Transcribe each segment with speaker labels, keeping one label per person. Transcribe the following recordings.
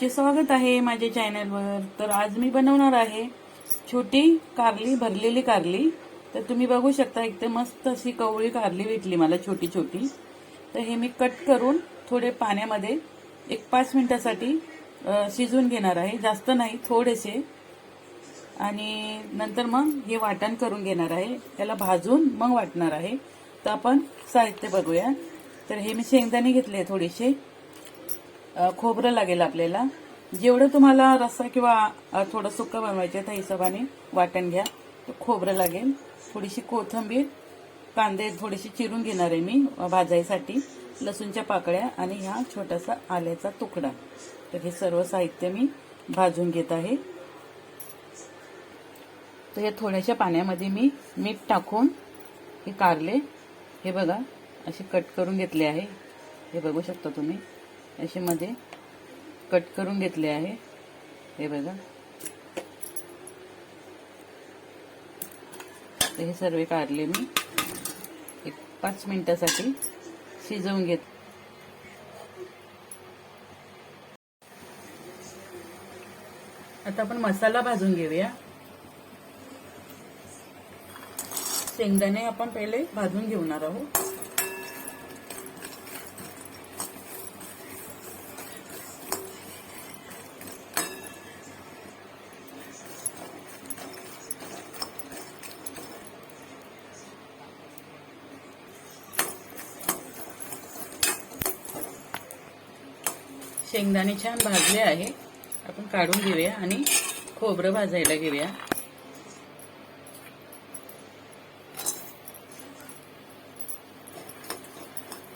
Speaker 1: तुमचे स्वागत आहे माझ्या चॅनलवर. तर आज मी बनवणार आहे छोटी कारली भरलेली कारली. तर तुम्ही बघू शकता एकदम मस्त अशी कवळी कारली भेटली मला छोटी छोटी. तर हे मी कट करून थोडे पाण्यामध्ये एक पाच मिनिटासाठी शिजून शिजवून घेणार आहे. जास्त नाही थोडेसे. आणि नंतर मग हे वाटण करून घेणार आहे. त्याला भाजून मग वाटणार आहे. तर आपण साहित्य बघूया. तर हे मी शेंगदाणे घेतले थोडेसे. खोबरं लागेल आपल्याला. जेवढं तुम्हाला रस्सा किंवा थोडं सुक्का बनवायचं त्या हिशोबाने वाटण घ्या. तर खोबरं लागेल. थोडीशी कोथिंबीर कांदे थोडीशी चिरून घेणार आहे मी भाजायसाठी. लसूणच्या पाकळ्या आणि ह्या छोटासा आल्याचा तुकडा. तर हे सर्व साहित्य मी भाजून घेत आहे. तर या थोड्याशा पाण्यामध्ये मी मीठ टाकून हे कारले. हे बघा असे कट करून घेतले आहे. हे बघू शकता तुम्ही. असे मध्ये कट करून घेतले आहे. हे बघा. हे सर्व काढले मी. एक पाच मिनिटासाठी शिजवून घेत आता आपण मसाला भाजून घेऊया. शेंगदाणे आपण पहिले भाजून घेणार आहोत. शेंगदाणे छान भाजले आहे. आपण काढून घेऊया आणि खोबरं भाजायला घेऊया.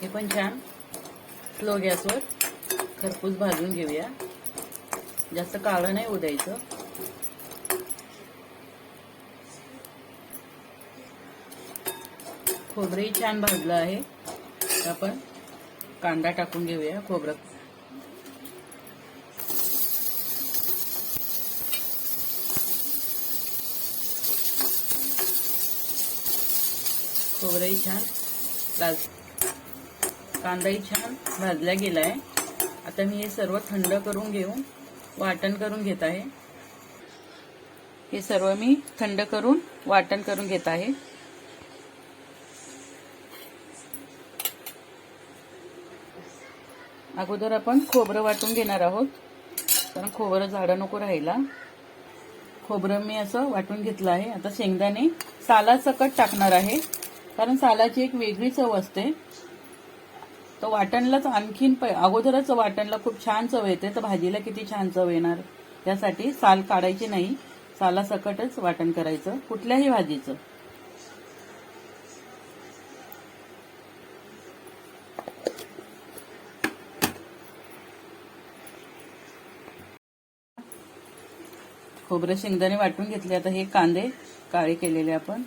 Speaker 1: हे पण छान स्लो गॅसवर खरपूस भाजून घेऊया. जास्त काळं नाही उदायचं. खोबरंही छान भाजलं आहे. आपण कांदा टाकून घेऊया खोबरं. खोबरंही छान भाज कांदाही छान भाजला गेला आहे आता मी हे सर्व थंड करून घेऊन वाटण करून घेत आहे. हे सर्व मी थंड करून वाटण करून घेत आहे. अगोदर आपण खोबरं वाटून घेणार आहोत. कारण खोबरं झाडं नको राहायला. खोबरं मी असं वाटून घेतलं आहे. आता शेंगदाणे साला सकट टाकणार आहे. कारण सालाची एक वेगळी चव असते. तर वाटणलाच आणखीन अगोदरच वाटणला खूप छान चव येते. तर भाजीला किती छान चव येणार? त्यासाठी साल काढायची नाही. साला सकटच वाटण करायचं. कुठल्याही भाजीचं. खोबरं शेंगदाणे वाटून घेतले. आता हे कांदे काळे केलेले आपण.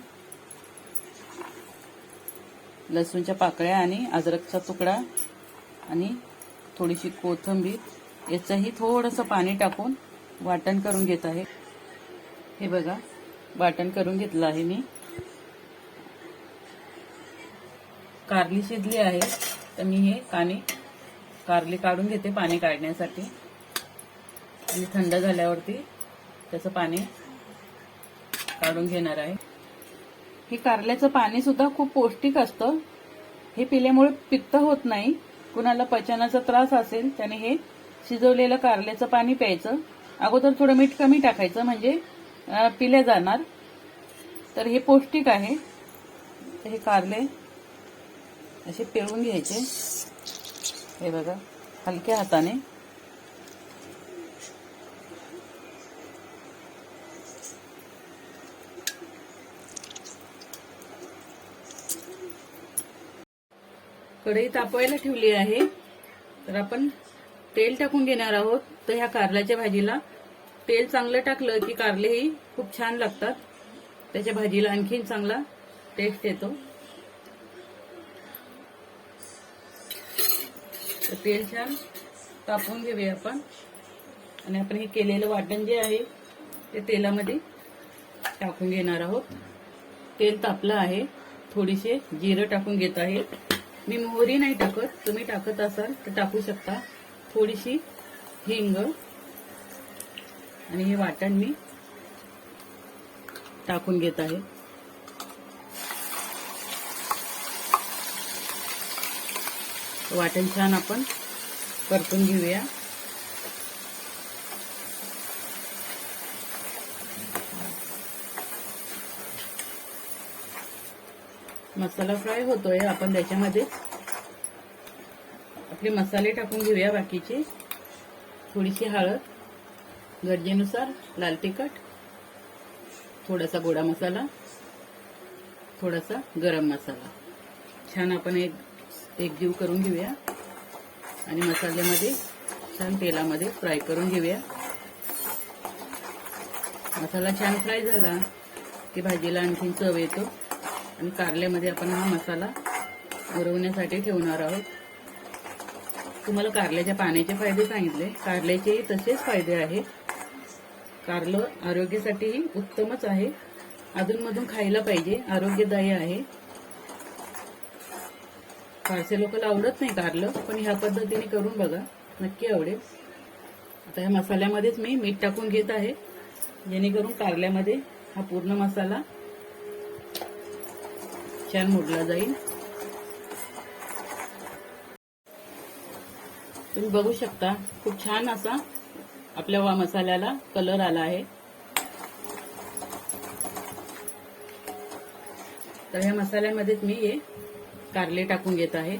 Speaker 1: लसूणच्या पाकळ्या आणि अद्रकचा तुकडा आणि थोडीशी कोथिंबीर. याचंही थोडंसं पाणी टाकून वाटण करून घेत आहे. हे बघा वाटण करून घेतलं आहे मी. कारली शिजली आहे तर मी हे काने कारली काढून घेते पाणी काढण्यासाठी. आणि थंड झाल्यावरती त्याचं पाणी काढून घेणार आहे. हे कारल्याचं पाणी सुद्धा खूप पौष्टिक असतं. हे पिल्यामुळे पित्त होत नाही. कुणाला पचनाचा त्रास असेल त्याने हे शिजवलेलं कारल्याचं पाणी प्यायचं. अगोदर थोडं मीठ कमी टाकायचं म्हणजे पिल्या जाणार. तर हे पौष्टिक आहे. हे कारले असे पिळून घ्यायचे. हे बघा हलक्या हाताने. कढई तापवायला ठेवली आहे. तर आपण तेल टाकून घेणार आहोत. तर ह्या कारल्याच्या भाजीला तेल चांगलं टाकलं की कारलेही खूप छान लागतात. त्याच्या भाजीला आणखीन चांगला टेस्ट येतो. तर तेल छान तापवून घेऊया आपण. आणि आपण हे केलेलं वाटण जे आहे ते तेलामध्ये टाकून घेणार आहोत. तेल तापलं आहे. थोडीसे जिरं टाकून घेत आहे. मी मोहरी नाही टाकत. तुम्ही टाकत असाल तर टाकू शकता. थोडीशी हिंग आणि हे वाटण मी टाकून घेत आहे. वाटण छान आपण परतून घेऊया. मसाला फ्राय होतोय. आपण त्याच्यामध्ये आपले मसाले टाकून घेऊया बाकीचे. थोडीशी हळद. गरजेनुसार लाल तिखट. थोडासा गोडा मसाला. थोडासा गरम मसाला. छान आपण एक एक जीव करून घेऊया. आणि मसाल्यामध्ये छान तेलामध्ये फ्राय करून घेऊया. मसाला छान फ्राय झाला की भाजीला आणखीन चव येतो. आणि कारल्यामध्ये आपण हा मसाला मुरवण्यासाठी ठेवणार आहोत. तुम्हाला कारल्याच्या पाण्याचे फायदे सांगितले. कारल्याचेही तसेच फायदे आहेत. कारलं आरोग्यासाठीही उत्तमच आहे. अधूनमधून खायला पाहिजे. आरोग्यदायी आहे. फारसे लोकांना आवडत नाही कारलं पण ह्या पद्धतीने करून बघा. नक्की आवडेल. आता ह्या मसाल्यामध्येच मी मीठ टाकून घेत आहे. जेणेकरून कारल्यामध्ये हा पूर्ण मसाला छान मोडला जाईल. तुम्ही बघू शकता खूप छान असा आपल्या वा मसाल्याला कलर आला आहे. तर ह्या मसाल्यामध्येच मी हे कारले टाकून घेत आहे.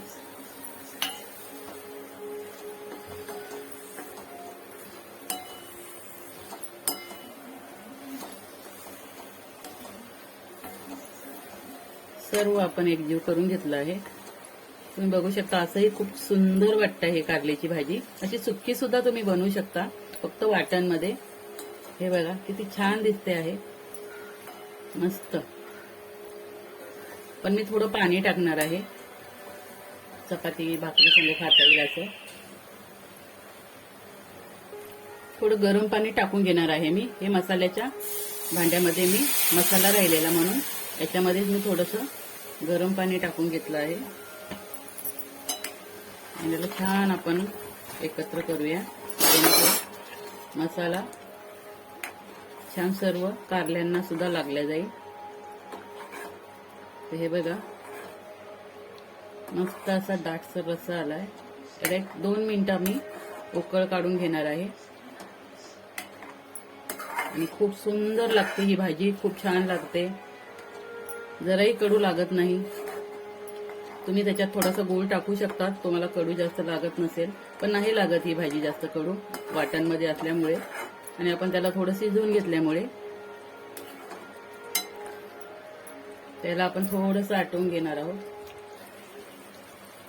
Speaker 1: सर्व आपण एकजीव करून घेतलं आहे. तुम्ही बघू शकता असंही खूप सुंदर वाटतं हे कारल्याची भाजी. अशी सुक्की सुद्धा तुम्ही बनवू शकता फक्त वाटणमध्ये हे बघा किती छान दिसते आहे. मस्त. पण मी थोडं पाणी टाकणार आहे. चपाती भाकरी संग खाता येईल असं. थोडं गरम पाणी टाकून घेणार आहे मी. हे मसाल्याच्या भांड्यामध्ये मी मसाला राहिलेला म्हणून. याच्यामध्येच मी थोडंसं गरम पाणी टाकून घेतलं आहे. आणि त्याला छान आपण एकत्र करूया. जेणेकरून मसाला छान सर्व कारल्यांना सुद्धा लागल्या जाईल. तर हे बघा. मस्त असा दाटसर रस्सा आलाय. तर एक दोन मिनिटं मी उकळ काढून घेणार आहे. आणि खूप सुंदर लागते ही भाजी. खूप छान लागते. जराही कडू लागत नाही. तुम्ही त्याच्यात थोडासा गोळ टाकू शकता तुम्हाला कडू जास्त लागत नसेल. पण नाही लागत ही भाजी जास्त कडू. वाटणमध्ये असल्यामुळे. आणि आपण त्याला थोडं शिजवून घेतल्यामुळे. त्याला आपण थोडंसं आटवून घेणार आहोत.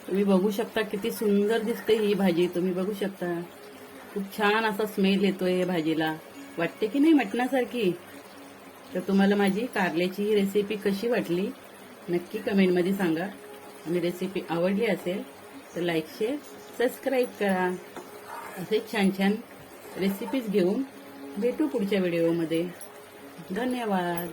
Speaker 1: तुम्ही बघू शकता किती सुंदर दिसते ही भाजी. तुम्ही बघू शकता. खूप छान असा स्मेल येतोय भाजीला. वाटते की नाही मटणासारखी? तर तुम्हाला माझी कारल्याची ही रेसिपी कशी वाटली नक्की कमेंटमध्ये सांगा. आणि रेसिपी आवडली असेल तर लाईक शेअर सबस्क्राईब करा. असे छान छान रेसिपीज घेऊन भेटू पुढच्या व्हिडिओमध्ये धन्यवाद.